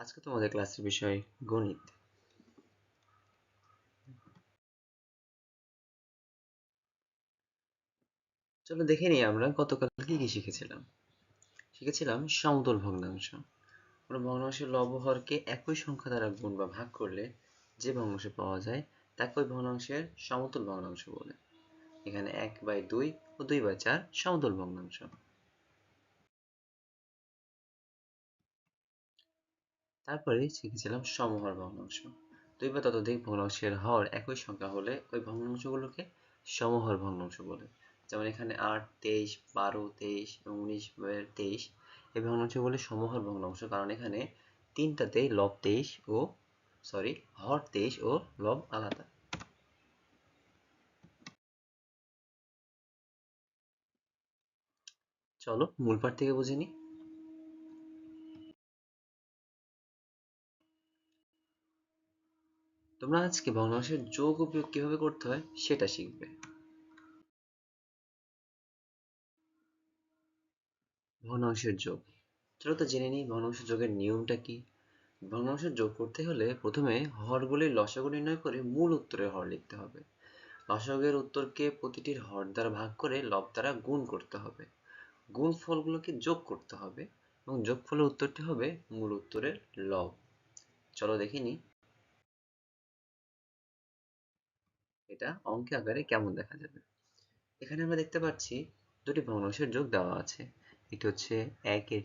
আজকে তোমাদের ক্লাসের বিষয় গণিত। চলো দেখে নিই আমরা গতকাল কি কি শিখেছিলাম। শিখেছিলাম সমতল ভগ্নাংশ। কোনো ভগ্নাংশের লব হরকে একই সংখ্যা দ্বারা গুণ বা ভাগ করলে যে ভগ্নাংশ পাওয়া যায়, তাকে ওই ভগ্নাংশের সমতল ভগ্নাংশ বলে। এখানে এক বাই দুই ও দুই বাই চার সমতল ভগ্নাংশ। তারপরে শিখেছিলাম সমহর ভগ্নাংশ। দুই বা ততোধিক ভগ্নাংশের হর একই সংখ্যা হলে ওই ভগ্নাংশগুলোকে সমহর ভগ্নাংশ বলে। যেমন এখানে আট, তেইশ, বারো, তেইশ উনিশ তেইশ। এই ভগ্নাংশগুলি সমহর ভগ্নাংশ কারণ এখানে তিনটাতেই লব তেইশ ও সরি হর তেইশ ও লব আলাদা। চলো মূল পাঠ থেকে বুঝে নিই। তোমরা আজকে ভগ্নাংশের যোগ ও বিয়োগ কীভাবে করতে হয় সেটা শিখবে। ভগ্নাংশের যোগ। চলো তো জেনে নিই ভগ্নাংশ যোগের নিয়মটা কি। ভগ্নাংশের যোগ করতে হলে প্রথমে হরগুলির লসাগু নির্ণয় করে মূল উত্তরের হর লিখতে হবে। লসাগের উত্তরকে প্রতিটির হর দ্বারা ভাগ করে লব দ্বারা গুণ করতে হবে। গুণ ফলগুলোকে যোগ করতে হবে এবং যোগফলের উত্তরটি হবে মূল উত্তরের লব। চলো দেখে এটা অঙ্কে আকারে কেমন দেখা যাবে? এখানে আমরা দেখতে পাচ্ছি দুটি ভগ্নাংশের যোগ দেওয়া আছে। এটি হচ্ছে একের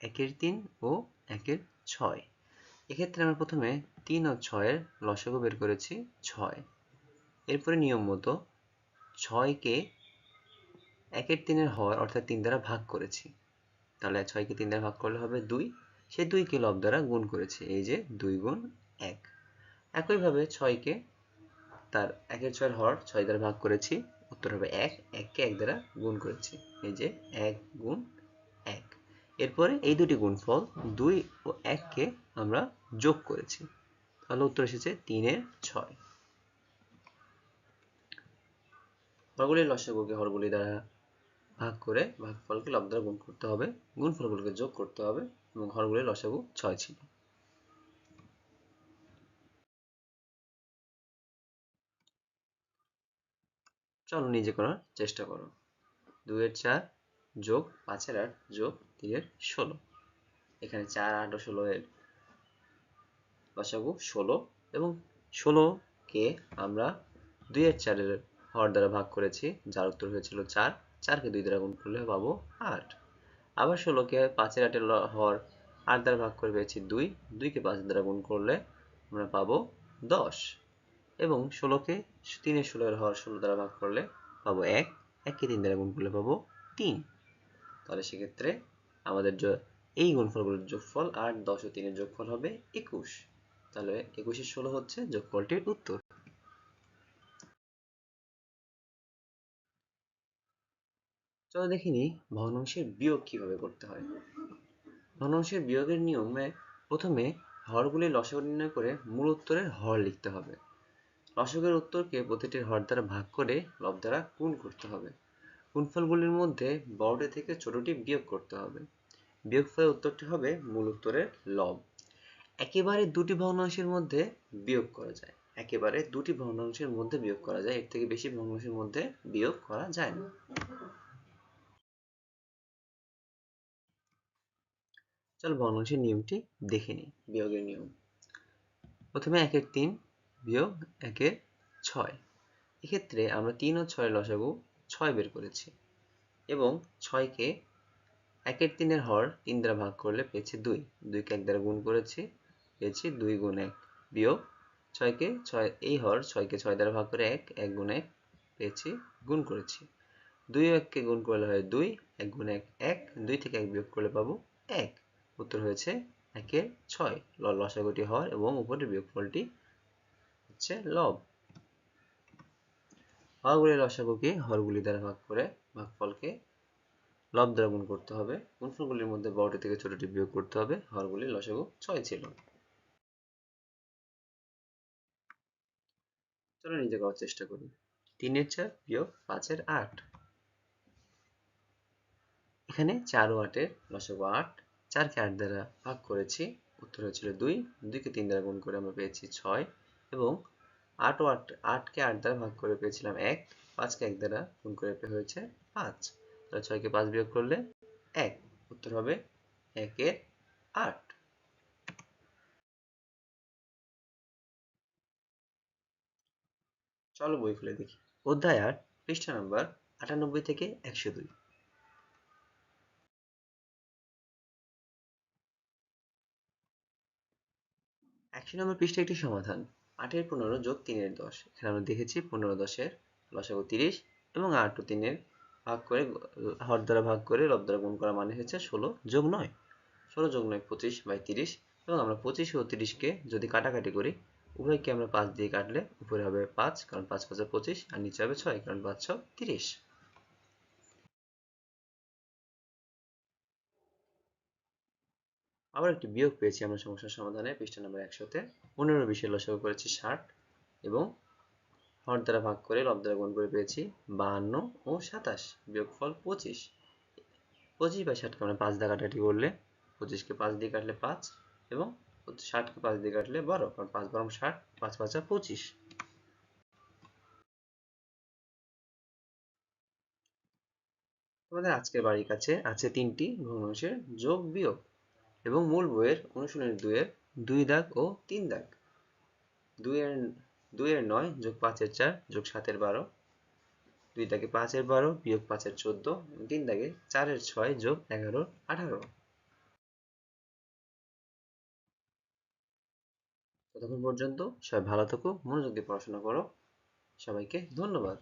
একের তিন ও একের ছয়। এক্ষেত্রে আমরা প্রথমে তিন ও ছয়ের লসাগু বের করেছি ছয়। এরপরে নিয়ম মতো ছয়কে একের তিনের হর অর্থাৎ তিন দ্বারা ভাগ করেছি। তাহলে ছয়কে তিন দ্বারা ভাগ করলে হবে দুই। সে দুইকে লব দ্বারা গুণ করেছি, এই যে দুই গুণ এক। একইভাবে ছয়কে তার একের ছয়ের হর ছয় দ্বারা ভাগ করেছি, উত্তর হবে এক, এককে এক দ্বারা গুণ করেছি। এই যে এক গুণ এক। এরপরে এই দুটি গুণফল দুই ও এককে আমরা যোগ করেছি। তাহলে উত্তর এসেছে তিনের ছয়। হরগুলির লসাগুকে হরগুলি দ্বারা ভাগ করে ভাগফলকে লব দ্বারা গুণ করতে হবে। গুণফলগুলোকে যোগ করতে হবে এবং হরগুলির লসাগু ছয় ছিল। চলো নিজে করার চেষ্টা করো। দুইয়ের চার যোগ পাঁচের আট যোগ তিনের ষোলো। এখানে চার, আট ও ষোলো এর লসাগু ষোলো এবং ষোলোকে আমরা দুইয়ের চারের হর দ্বারা ভাগ করেছি, যার উত্তর হয়েছিল চার। চারকে দুই দ্বারা গুণ করলে পাবো আট। আবার ষোলোকে পাঁচের আটের হর আট দ্বারা ভাগ করে পেয়েছি দুই। দুইকে পাঁচ দ্বারা গুণ করলে আমরা পাবো দশ। এবং ষোলোকে তিনের ষোলোর হর ষোলো দ্বারা ভাগ করলে পাবো এক। এককে তিন দ্বারা গুণ করলে পাবো তিন। তাহলে সেক্ষেত্রে আমাদের এই গুণফলগুলোর যোগফল আট দশ ও তিনের যোগফল হবে একুশ। তাহলে একুশের ষোলো হচ্ছে যোগফলটির উত্তর। চলো দেখিনি ভগ্নাংশের বিয়োগ কীভাবে করতে হয়। ভগ্নাংশের বিয়োগের নিয়মে প্রথমে হরগুলি লসাগু নির্ণয় করে মূল উত্তরের হর লিখতে হবে। লসকের উত্তরকে প্রতিটির হর দ্বারা ভাগ করে লব দ্বারা গুণ করতে হবে। গুণফলগুলির মধ্যে বড়টি থেকে ছোটটি বিয়োগ করতে হবে। বিয়োগফলের উত্তরটি হবে মূল উত্তরের লব। একেবারে দুটি ভগ্নাংশের মধ্যে বিয়োগ করা যায়। একেবারে দুটি ভগ্নাংশের মধ্যে বিয়োগ করা যায়। এর থেকে বেশি ভগ্নাংশের মধ্যে বিয়োগ করা যায় না। চলো ভগ্নাংশের নিয়মটি দেখে নিই। বিয়োগের নিয়ম। প্রথমে এক একের তিন বিয়োগ একে ছয়। এক্ষেত্রে আমরা তিন ও ছয় লসাগু ছয় বের করেছি এবং ছয়কে একের তিনের হর তিন দ্বারা ভাগ করলে পেয়েছি দুই। দুইকে এক দ্বারা গুণ করেছি, পেয়েছি দুই গুণ এক। বিয়োগ ছয়কে ছয়, এই হর ছয়কে ছয় দ্বারা ভাগ করে এক এক গুণ এক পেয়েছি, গুণ করেছি। দুই এককে গুণ করলে হয় দুই, এক গুণ এক এক, দুই থেকে এক বিয়োগ করলে পাবো এক। উত্তর হয়েছে একের ছয়। লসাগুটি হর এবং উপরের বিয়োগফলটি হচ্ছে লব। হরগুলির লসাগুকে হরগুলি দ্বারা ভাগ করে ভাগফলকে লব দ্বারা গুণ করতে হবে। গুণফলগুলির মধ্যে বড়টি থেকে ছোটটি বিয়োগ করতে হবে। হরগুলির লসাগু ছয় ছিল। চলো নিজে করার চেষ্টা করি। তিনের চার বিয়োগ পাঁচের আট। এখানে চার ও আটের লসাগু আট। চারকে আট দ্বারা ভাগ করেছি। উত্তর হয়েছিল দুই। দুইকে তিন দ্বারা গুণ করে আমরা পেয়েছি ছয়। এবং আট ও আট, আটকে আট দ্বারা ভাগ করে পেয়েছিলাম এক, পাঁচকে এক দ্বারা গুণ করে হয়েছে পাঁচ। তাহলে ছয়কে পাঁচ বিয়োগ করলে এক, উত্তর হবে একের আট। চলো বই খুলে দেখি। অধ্যায় আট, পৃষ্ঠা নাম্বার আটানব্বই থেকে একশো দুই। একশো নম্বর পৃষ্ঠা একটি সমাধান। আটের পনেরো যোগ তিনের দশ। এখানে আমরা দেখেছি পনেরো দশের লসাগু তিরিশ এবং আট ও তিনের ভাগ করে, হর দ্বারা ভাগ করে রব দ্বারা গুণ করা মানে হচ্ছে ষোলো যোগ নয়। ষোলো যোগ নয়, পঁচিশ বাই তিরিশ। এবং আমরা পঁচিশ ও তিরিশকে যদি কাটাকাটি করি, উভয়কে আমরা পাঁচ দিয়ে কাটলে উপরে হবে পাঁচ, কারণ পাঁচ পাঁচে পঁচিশ, আর নিচে হবে ছয়, কারণ পাঁচ ছ তিরিশ। আবার একটি বিয়োগ পেয়েছি আমরা সমস্যার সমাধানে, পৃষ্ঠা নম্বর একশোতে পনেরো বিশের লসাগু করেছি ষাট এবং হর দ্বারা ভাগ করে লব দ্বারা গুণ করে পেয়েছি বাহান্ন ও সাতাশ, বিয়োগফল পঁচিশ। পঁচিশ বাই ষাটকে আমরা পাঁচ দিয়ে কাটাটি করলে, পঁচিশকে পাঁচ দিয়ে কাটলে পাঁচ এবং ষাটকে পাঁচ দিয়ে কাটলে বারো, কারণ পাঁচ বারো ষাট, পাঁচ পাঁচা পঁচিশ। তোমাদের আজকের বাড়ির কাছে আছে তিনটি ভগ্নাংশের যোগ বিয়োগ। এবং মূল বইয়ের অনুশীলনী দুইয়ের দুই দাগ ও তিন দাগ। দুইয়ের দুইয়ের নয় যোগ পাঁচের চার যোগ সাতের বারো। দুই দাগে পাঁচের বারো বিয়োগ পাঁচের চোদ্দ তিন দাগে চারের ছয় যোগ এগারো আঠারো। ততক্ষণ পর্যন্ত সবাই ভালো থাকো, মনোযোগ দিয়ে পড়াশোনা করো। সবাইকে ধন্যবাদ।